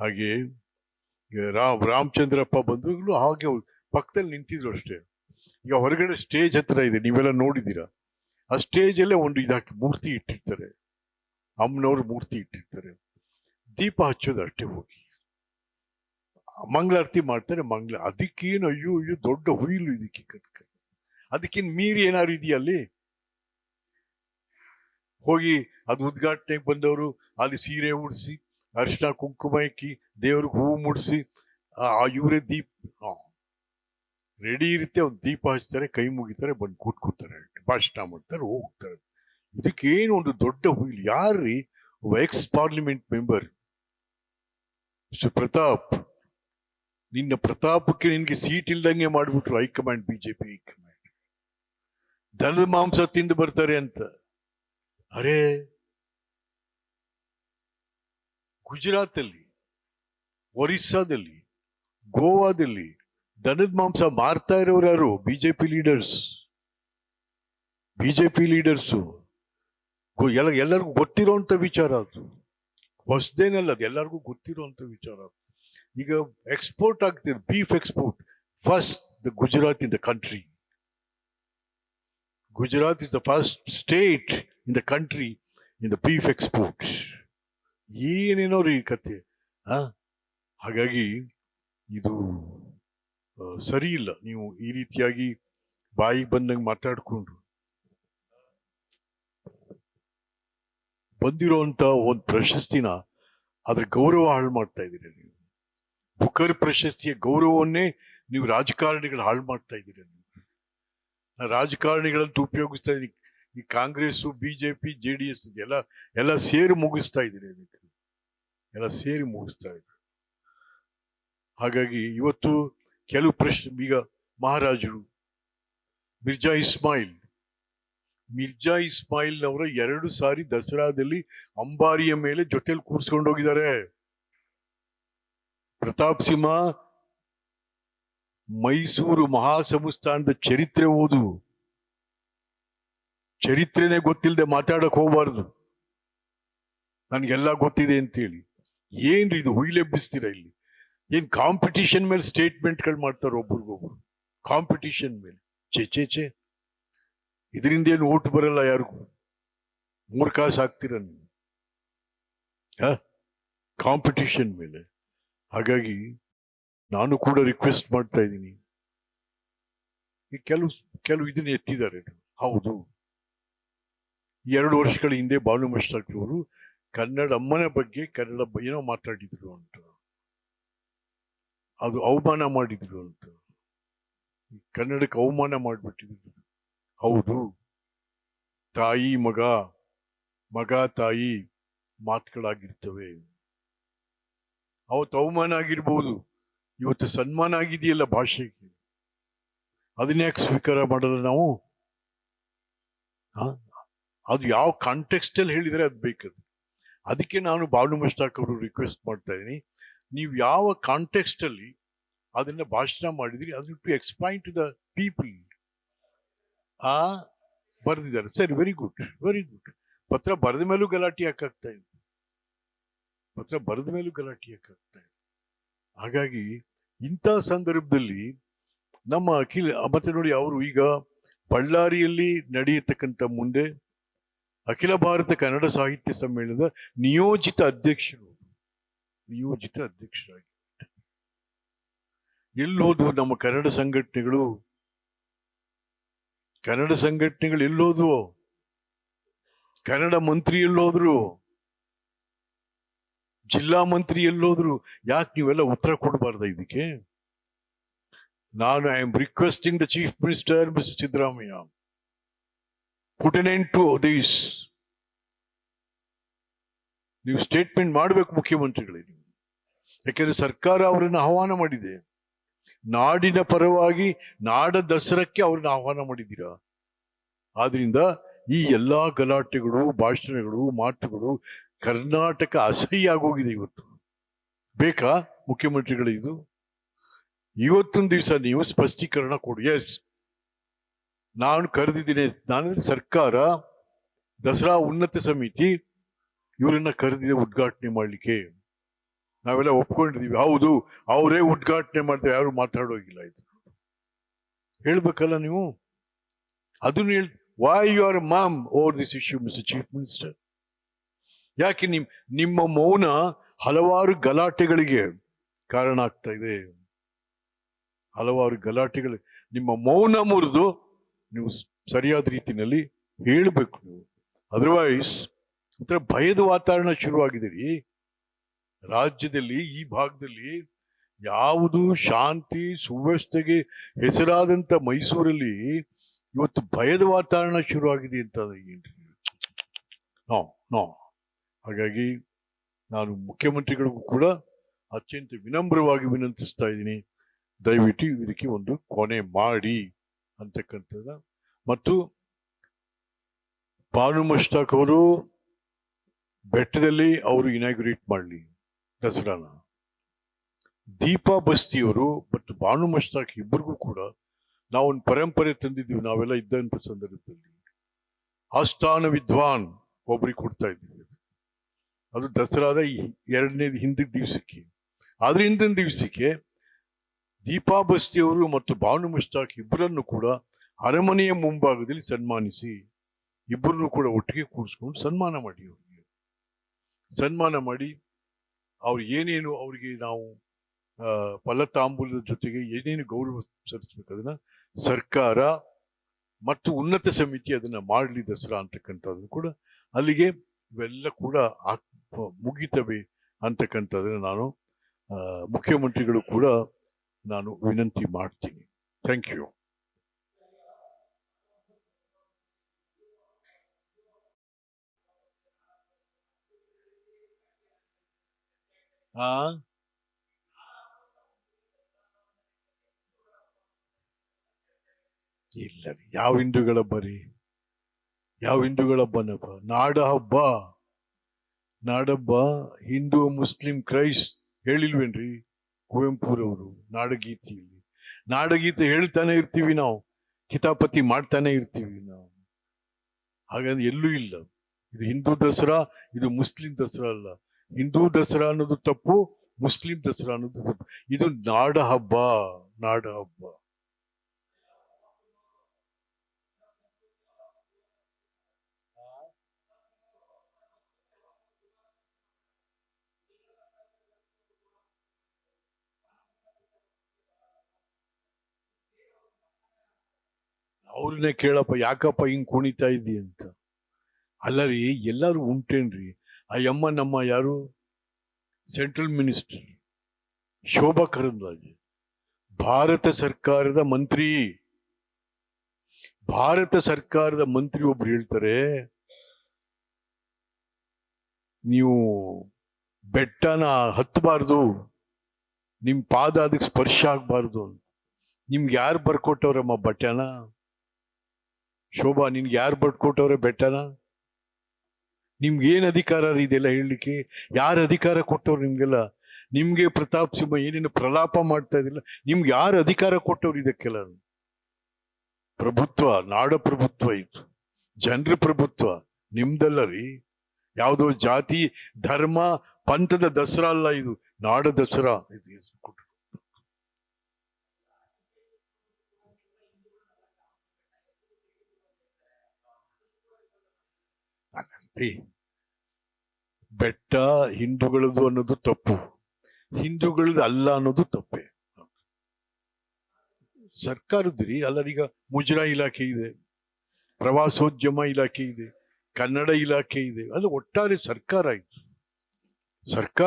ಹಾಗೆ ರಾಮ್, ರಾಮಚಂದ್ರಪ್ಪ ಬಂದ್ರು ಹಾಗೆ ಪಕ್ಕದಲ್ಲಿ ನಿಂತಿದ್ರು ಅಷ್ಟೇ. ಈಗ ಹೊರಗಡೆ ಸ್ಟೇಜ್ ಹತ್ರ ಇದೆ, ನೀವೆಲ್ಲ ನೋಡಿದ್ದೀರಾ? ಆ ಸ್ಟೇಜಲ್ಲೇ ಒಂದು ಇದಾಕಿ ಮೂರ್ತಿ ಇಟ್ಟಿರ್ತಾರೆ. ಅಮ್ಮನವ್ರ ಮೂರ್ತಿ ಇಟ್ಟಿರ್ತಾರೆ. ದೀಪ ಹಚ್ಚೋದು ಅಷ್ಟೇ ಹೋಗಿ. ಮಂಗಳಾರತಿ ಮಾಡ್ತಾರೆ ಮಂಗಳ ಅದಕ್ಕೇನು ಅಯ್ಯೋ ಅಯ್ಯೋ, ದೊಡ್ಡ ಹುಯಿಲು ಇದಕ್ಕೆ ಕಟ್ಕ ಅದಕ್ಕೇನು ಮೀರಿ ಏನಾದ್ರು ಇದೆಯಲ್ಲಿ ಹೋಗಿ ಅದು ಉದ್ಘಾಟನೆಗೆ ಬಂದವರು, ಅಲ್ಲಿ ಸೀರೆ ಉಡಿಸಿ ಅರಿಶಿನ ಕುಂಕುಮ ಇಕ್ಕಿ ದೇವ್ರಿಗೆ ಹೂವು ಮುಡಿಸಿ ಇವರೇ ದೀಪ ರೆಡಿ ಇರುತ್ತೆ, ಒಂದು ದೀಪ ಹಚ್ತಾರೆ, ಕೈ ಮುಗಿತಾರೆ, ಬಂದು ಕೂತ್ಕೊತಾರೆ ಭಾಷಣ ಮಾಡ್ತಾರೆ ಹೋಗ್ತಾರೆ. ಇದಕ್ಕೇನು ಒಂದು ದೊಡ್ಡ ಹುಯಿಲ್ ಯಾರ್ರಿ? Ex parliament member Shri Pratap. ನಿನ್ನ ಪ್ರತಾಪಕ್ಕೆ ನಿನಗೆ ಸೀಟ್ ಇಲ್ದಂಗೆ ಮಾಡ್ಬಿಟ್ರು ಹೈಕಮಾಂಡ್, ಬಿಜೆಪಿ ಹೈಕಮಾಂಡ್. ದನದ ಮಾಂಸ ತಿಂದು ಬರ್ತಾರೆ ಅಂತ. ಅರೆ ಗುಜರಾತ್ ಅಲ್ಲಿ ಒರಿಸ್ಸಾದಲ್ಲಿ, ಗೋವಾದಲ್ಲಿ ದನದ ಮಾಂಸ ಮಾರ್ತಾ ಇರೋರು ಯಾರು? BJP leaders. BJP leaders. ಎಲ್ಲ, ಎಲ್ಲರಿಗೂ ಗೊತ್ತಿರೋಂಥ ವಿಚಾರ ಅದು. ಹೊಸದೇನಲ್ಲ ಅದು, ಎಲ್ಲರಿಗೂ ಗೊತ್ತಿರೋಂಥ ವಿಚಾರ ಅದು. ಈಗ ಎಕ್ಸ್ಪೋರ್ಟ್ ಆಗ್ತಿದೆ beef export first the Gujarat in the country Gujarat is the first state in the country in the beef export ಏನೇನೋ ರೀ ಕತೆ ಆ? ಹಾಗಾಗಿ ಇದು ಸರಿ ಇಲ್ಲ. ನೀವು ಈ ರೀತಿಯಾಗಿ ಬಾಯಿ ಬಂದಂಗೆ ಮಾತಾಡ್ಕೊಂಡ್ರು. ಬಂದಿರೋಂತ ಒಂದು ಪ್ರಶಸ್ತಿನ ಅದ್ರ ಗೌರವ ಹಾಳು ಮಾಡ್ತಾ ಇದ್ದೀರಿ ನೀವು. ಬುಕರ್ ಪ್ರಶಸ್ತಿಯ ಗೌರವವನ್ನೇ ನೀವು ರಾಜಕಾರಣಿಗಳು ಹಾಳು ಮಾಡ್ತಾ ಇದ್ದೀರಿ ನೀವು. ರಾಜಕಾರಣಿಗಳಂತ ಉಪಯೋಗಿಸ್ತಾ ಇದ್ದೀನಿ. ಈ Congress BJP J D S ಎಲ್ಲ ಎಲ್ಲ ಸೇರಿ ಮುಗಿಸ್ತಾ ಇದ್ದೀರಿ ಅದಕ್ಕೆ. ಎಲ್ಲ ಸೇರಿ ಮುಗಿಸ್ತಾ ಇದ್ರು. ಹಾಗಾಗಿ ಇವತ್ತು ಕೆಲವು ಪ್ರಶ್ನೆ ಈಗ ಮಹಾರಾಜರು ಮಿರ್ಜಾ ಇಸ್ಮಾಯಿಲ್ ಮಿರ್ಜಾ ಇಸ್ಮಾಯಿಲ್ ಅವರ ಎರಡು ಸಾರಿ ದಸರಾದಲ್ಲಿ ಅಂಬಾರಿಯ ಮೇಲೆ ಜೊತೆಲಿ ಕೂರಿಸ್ಕೊಂಡು ಹೋಗಿದ್ದಾರೆ. ಪ್ರತಾಪ್ ಸಿಂಹ, ಮೈಸೂರು ಮಹಾಸಂಸ್ಥಾನದ ಚರಿತ್ರೆ ಓದು. ಚರಿತ್ರೆನೇ ಗೊತ್ತಿಲ್ಲದೆ ಮಾತಾಡಕ್ ಹೋಗ್ಬಾರ್ದು. ನನ್ಗೆಲ್ಲ ಗೊತ್ತಿದೆ ಅಂತೇಳಿ. ಏನ್ರಿ ಇದು ಹುಯಿಲೆಬ್ಬಿಸ್ತೀರ ಇಲ್ಲಿ? ಏನ್ ಕಾಂಪಿಟಿಷನ್ ಮೇಲೆ ಸ್ಟೇಟ್ಮೆಂಟ್ಗಳು ಮಾಡ್ತಾರೆ ಒಬ್ರಿಗೊಬ್ರು? ಕಾಂಪಿಟಿಷನ್ ಮೇಲೆ. ಚೇ ಚೇ ಚೇ ಇದರಿಂದ ಏನು ಓಟ್ ಬರಲ್ಲ ಯಾರಿಗೂ? ಮೂರು ಕಾಸು ಹಾಕ್ತೀರ ನೀವು? ಕಾಂಪಿಟಿಷನ್ ಮೇಲೆ. ಹಾಗಾಗಿ ನಾನು ಕೂಡ ರಿಕ್ವೆಸ್ಟ್ ಮಾಡ್ತಾ ಇದ್ದೀನಿ. ಕೆಲವು ಕೆಲವು ಇದನ್ನ ಎತ್ತಿದ್ದಾರೆ. ಹೌದು. ಎರಡು ವರ್ಷಗಳ ಹಿಂದೆ ಬಾಲು ಅವರು ಕನ್ನಡ ಅಮ್ಮನ ಬಗ್ಗೆ ಕನ್ನಡ ಏನೋ ಮಾತಾಡಿದ್ರು ಅಂತ. ಅದು ಅವಮಾನ ಮಾಡಿದ್ರು ಅಂತ. ಕನ್ನಡಕ್ಕೆ ಅವಮಾನ ಮಾಡಿಬಿಟ್ಟಿದ್ರು. ಹೌದು. ತಾಯಿ, ಮಗ ಮಗ, ತಾಯಿ ಮಾತುಗಳಾಗಿರ್ತವೆ. ಅವತ್ತು ಅವಮಾನ ಆಗಿರ್ಬೋದು. ಇವತ್ತು ಸನ್ಮಾನ ಆಗಿದೆಯಲ್ಲ ಭಾಷೆಗೆ. ಅದನ್ನ ಯಾಕೆ ಸ್ವೀಕಾರ ಮಾಡಲ್ಲ ನಾವು? ಅದು ಯಾವ ಕಾಂಟೆಕ್ಸ್ಟ್ ಅಲ್ಲಿ ಹೇಳಿದ್ರೆ ಅದು ಬೇಕದು. ಅದಕ್ಕೆ ನಾನು ಬಾಬು ಮಸ್ತಾಕ್ ಅವರು ರಿಕ್ವೆಸ್ಟ್ ಮಾಡ್ತಾ ಇದ್ದೀನಿ ನೀವು ಯಾವ ಕಾಂಟೆಕ್ಸ್ಟಲ್ಲಿ ಅದನ್ನ ಭಾಷಣ ಮಾಡಿದ್ರಿ, ಅದು to explain to the people ಆ, ಬರೆದಿದ್ದಾರೆ. ಸರಿ ವೆರಿ ಗುಡ್ ವೆರಿ ಗುಡ್ ಪತ್ರ ಬರೆದ ಮೇಲೂ ಗಲಾಟೆ ಯಾಕಾಗ್ತಾ ಇದೆ? ಪತ್ರ ಬರೆದ ಮೇಲೂ ಗಲಾಟೆ ಯಾಕಾಗ್ತಾ ಇದೆ? ಹಾಗಾಗಿ ಇಂಥ ಸಂದರ್ಭದಲ್ಲಿ ನಮ್ಮ ಅಖಿಲ ಮತ್ತೆ ನೋಡಿ ಅವರು ಈಗ ಬಳ್ಳಾರಿಯಲ್ಲಿ ನಡೆಯತಕ್ಕಂಥ ಮುಂದೆ ಅಖಿಲ ಭಾರತ ಕನ್ನಡ ಸಾಹಿತ್ಯ ಸಮ್ಮೇಳನದ ನಿಯೋಜಿತ ಅಧ್ಯಕ್ಷರು. ನಿಯೋಜಿತ ಅಧ್ಯಕ್ಷರಾಗಿ. ಎಲ್ಲೋದು ನಮ್ಮ ಕನ್ನಡ ಸಂಘಟನೆಗಳು ಕನ್ನಡ ಸಂಘಟನೆಗಳು ಎಲ್ಲೋದ್ವು ಕನ್ನಡ ಮಂತ್ರಿ ಎಲ್ಲೋದ್ರು ಜಿಲ್ಲಾ ಮಂತ್ರಿ ಎಲ್ಲೋದ್ರು ಯಾಕೆ ನೀವೆಲ್ಲ ಉತ್ತರ ಕೊಡಬಾರ್ದ ಇದಕ್ಕೆ? ನಾನು I am requesting the chief minister miss Siddaramaiah put an end to these ನೀವು ಸ್ಟೇಟ್ಮೆಂಟ್ ಮಾಡಬೇಕು ಮುಖ್ಯಮಂತ್ರಿಗಳೇ ನೀವು. ಯಾಕೆಂದ್ರೆ ಸರ್ಕಾರ ಅವರನ್ನು ಆಹ್ವಾನ ಮಾಡಿದೆ. ನಾಡಿನ ಪರವಾಗಿ ನಾಡ ದಸರಕ್ಕೆ ಅವ್ರನ್ನ ಆಹ್ವಾನ ಮಾಡಿದ್ದೀರಾ? ಆದ್ರಿಂದ ಈ ಎಲ್ಲ ಗಲಾಟೆಗಳು, ಭಾಷಣಗಳು, ಮಾತುಗಳು ಕರ್ನಾಟಕ ಅಸಹ್ಯ ಆಗೋಗಿದೆ ಇವತ್ತು. ಬೇಕಾ ಮುಖ್ಯಮಂತ್ರಿಗಳು ಇದು? ಇವತ್ತೊಂದು ದಿವಸ ನೀವು ಸ್ಪಷ್ಟೀಕರಣ ಕೊಡಿ. ಎಸ್ ನಾನು ಕರೆದಿದ್ದೀನಿ, ನಾನು ಸರ್ಕಾರ ದಸರಾ ಉನ್ನತ ಸಮಿತಿ ಇವರನ್ನ ಕರೆದಿದೆ ಉದ್ಘಾಟನೆ ಮಾಡಲಿಕ್ಕೆ. ನಾವೆಲ್ಲ ಒಪ್ಕೊಂಡಿದ್ದೀವಿ. ಹೌದು, ಅವರೇ ಉದ್ಘಾಟನೆ ಮಾಡ್ತಾರೆ, ಯಾರು ಮಾತಾಡೋಗಿಲ್ಲ ಇದು. ಹೇಳ್ಬೇಕಲ್ಲ ನೀವು? ಅದನ್ನು ಹೇಳ್ why you are mum over this issue mister chief minister ಯಾಕೆ ನಿಮ್, ನಿಮ್ಮ ಮೌನ ಹಲವಾರು ಗಲಾಟೆಗಳಿಗೆ ಕಾರಣ ಆಗ್ತಾ ಇದೆ. ಹಲವಾರು ಗಲಾಟೆಗಳು ನಿಮ್ಮ ಮೌನ ಮುರಿದು ನೀವು ಸರಿಯಾದ ರೀತಿಯಲ್ಲಿ ಹೇಳಬೇಕು ನೀವು. ಅದರ್ವೈಸ್ ಒಂಥರ ಭಯದ ವಾತಾವರಣ ಶುರುವಾಗಿದೆ ರೀ. ರಾಜ್ಯದಲ್ಲಿ, ಈ ಭಾಗದಲ್ಲಿ ಯಾವುದು ಶಾಂತಿ, ಸುವ್ಯವಸ್ಥೆಗೆ ಹೆಸರಾದಂಥ ಮೈಸೂರಲ್ಲಿ ಇವತ್ತು ಭಯದ ವಾತಾವರಣ ಶುರುವಾಗಿದೆ ಅಂತ ಏನ್ರಿ? No no. ಹಾಗಾಗಿ ನಾನು ಮುಖ್ಯಮಂತ್ರಿಗಳಿಗೂ ಕೂಡ ಅತ್ಯಂತ ವಿನಮ್ರವಾಗಿ ವಿನಂತಿಸ್ತಾ ಇದ್ದೀನಿ. ದಯವಿಟ್ಟು ಇದಕ್ಕೆ ಒಂದು ಕೊನೆ ಮಾಡಿ. ಅಂತಕ್ಕಂಥದ್ದು ಮತ್ತು ಬಾನು ಮುಷ್ತಾಕ್ ಅವರು ಬೆಟ್ಟದಲ್ಲಿ ಅವರು ಇನಾಗ್ರೇಟ್ ಮಾಡಲಿ ದಸರಾನ. ದೀಪಾ ಬಸ್ತಿಯವರು ಮತ್ತು ಬಾನು ಮುಷ್ತಾಕ್ ಇಬ್ಬರಿಗೂ ಕೂಡ ನಾವು ಪರಂಪರೆ ತಂದಿದ್ದೀವಿ, ನಾವೆಲ್ಲ ಇದ್ದಂಥ ಸಂದರ್ಭದಲ್ಲಿ. ಆಸ್ಥಾನ ವಿದ್ವಾನ್ ಒಬ್ರಿಗೆ ಕೊಡ್ತಾ ಇದ್ದೀವಿ. ಅದು ದಸರಾದ ಎರಡನೇ ಹಿಂದಿನ ದಿವಸಕ್ಕೆ. ಆದ್ರೆ ಹಿಂದಿನ ದಿವಸಕ್ಕೆ ದೀಪಾ ಬಸ್ತಿಯವರು ಮತ್ತು ಭಾನು ಮುಷ್ತಾಕ್ ಇಬ್ಬರನ್ನು ಕೂಡ ಅರಮನೆಯ ಮುಂಭಾಗದಲ್ಲಿ ಸನ್ಮಾನಿಸಿ, ಇಬ್ಬರನ್ನು ಕೂಡ ಒಟ್ಟಿಗೆ ಕೂರಿಸ್ಕೊಂಡು ಸನ್ಮಾನ ಮಾಡಿ ಅವರಿಗೆ. ಸನ್ಮಾನ ಮಾಡಿ, ಅವ್ರು ಏನೇನು ಅವರಿಗೆ ನಾವು ಫಲತಾಂಬೂಲದ ಜೊತೆಗೆ ಏನೇನು ಗೌರವ ಸಲ್ಲಿಸ್ಬೇಕು ಅದನ್ನ ಸರ್ಕಾರ ಮತ್ತು ಉನ್ನತ ಸಮಿತಿ ಅದನ್ನ ಮಾಡಲಿ ದಸರಾ ಅಂತಕ್ಕಂಥದ್ದು ಕೂಡ ಅಲ್ಲಿಗೆ ಇವೆಲ್ಲ ಕೂಡ ಮುಗಿತವೆ ಅಂತಕ್ಕಂಥದ್ದನ್ನ ನಾನು ಮುಖ್ಯಮಂತ್ರಿಗಳು ಕೂಡ ನಾನು ವಿನಂತಿ ಮಾಡ್ತೀನಿ. ಥ್ಯಾಂಕ್ ಯು ಆ? ಇಲ್ಲ. ಯಾವ ಹಿಂದೂಗಳ ಬರಿ ಯಾವ ಹಿಂದೂಗಳ ಹಬ್ಬನಪ್ಪ? ನಾಡ ಹಬ್ಬ. ನಾಡಬ್ಬ ಹಿಂದೂ, ಮುಸ್ಲಿಂ ಕ್ರೈಸ್ಟ್ ಹೇಳಿಲ್ವೇನ್ರಿ? ಕುವೆಂಪುರವರು ನಾಡಗೀತೆಯಲ್ಲಿ. ನಾಡಗೀತೆ ಹೇಳ್ತಾನೆ ಇರ್ತೀವಿ ನಾವು. ಕಿತಾಪತಿ ಮಾಡ್ತಾನೆ ಇರ್ತೀವಿ ನಾವು. ಹಾಗಂದ್ರೆ ಎಲ್ಲೂ ಇಲ್ಲ. ಇದು ಹಿಂದೂ ದಸರಾ, ಇದು ಮುಸ್ಲಿಂ ದಸರಾ ಅಲ್ಲ. ಹಿಂದೂ ದಸರಾ ಅನ್ನೋದು ತಪ್ಪು, ಮುಸ್ಲಿಂ ದಸರಾ ಅನ್ನೋದು ತಪ್ಪು. ಇದು ನಾಡ ಹಬ್ಬ ನಾಡ ಹಬ್ಬ. ಅವ್ರನ್ನೇ ಕೇಳಪ್ಪ, ಯಾಕಪ್ಪ ಹಿಂಗೆ ಕುಣಿತಾ ಇದ್ದಿ ಅಂತ. ಅಲ್ಲ ರೀ ಎಲ್ಲರೂ ಉಂಟೇನ್ರಿ. ಆ ಯಮ್ಮ ನಮ್ಮ ಯಾರು? Central minister Shobha Karandlaje. Bharat ಸರ್ಕಾರದ ಮಂತ್ರಿ. ಭಾರತ ಸರ್ಕಾರದ ಮಂತ್ರಿ ಒಬ್ರು ಹೇಳ್ತಾರೆ, ನೀವು ಬೆಟ್ಟನ ಹತ್ತಬಾರ್ದು ನಿಮ್ಮ ಪಾದ ಅದಕ್ಕೆ ಸ್ಪರ್ಶ ಆಗಬಾರ್ದು ನಿಮ್ಗೆ ಯಾರು ಬರ್ಕೊಟ್ಟವ್ರಮ್ಮ ಬಟ್ಟೆನ ಶೋಭಾ, ನಿನ್ಗೆ ಯಾರು ಬಡ್ಕೊಟ್ಟವ್ರೆ ಬೆಟ್ಟನ? ನಿಮ್ಗೇನು ಅಧಿಕಾರ ಇದೆಲ್ಲ ಹೇಳಲಿಕ್ಕೆ? ಯಾರು ಅಧಿಕಾರ ಕೊಟ್ಟವ್ರು ನಿಮಗೆಲ್ಲ? ನಿಮಗೆ ಪ್ರತಾಪ್ ಸಿಂಹ ಏನೇನು ಪ್ರಲಾಪ ಮಾಡ್ತಾ ಇದ್ದಿಲ್ಲ, ನಿಮ್ಗೆ ಯಾರು ಅಧಿಕಾರ ಕೊಟ್ಟವ್ರು ಇದಕ್ಕೆಲ್ಲ? ಪ್ರಭುತ್ವ, ನಾಡ ಪ್ರಭುತ್ವ ಇದು ಜನರ ಪ್ರಭುತ್ವ, ನಿಮ್ದಲ್ಲ ರೀ. ಯಾವುದೋ ಜಾತಿ, ಧರ್ಮ, ಪಂಥದ ದಸರಾ ಅಲ್ಲ ಇದು. ನಾಡ ದಸರಾ. ಇದು ಏ, ಬೆಟ್ಟ ಹಿಂದೂಗಳದು ಅನ್ನೋದು ತಪ್ಪು. ಹಿಂದೂಗಳದ್ದು ಅಲ್ಲ ಅನ್ನೋದು ತಪ್ಪೆ. ಸರ್ಕಾರದ್ರಿ ಅಲ್ಲರೀಗ ಮುಜರಾ ಇಲಾಖೆ ಇದೆ. ಪ್ರವಾಸೋದ್ಯಮ ಇಲಾಖೆ ಇದೆ. ಕನ್ನಡ ಇಲಾಖೆ ಇದೆ. ಅದು ಒಟ್ಟಾರೆ ಸರ್ಕಾರ ಇದು. ಸರ್ಕಾರ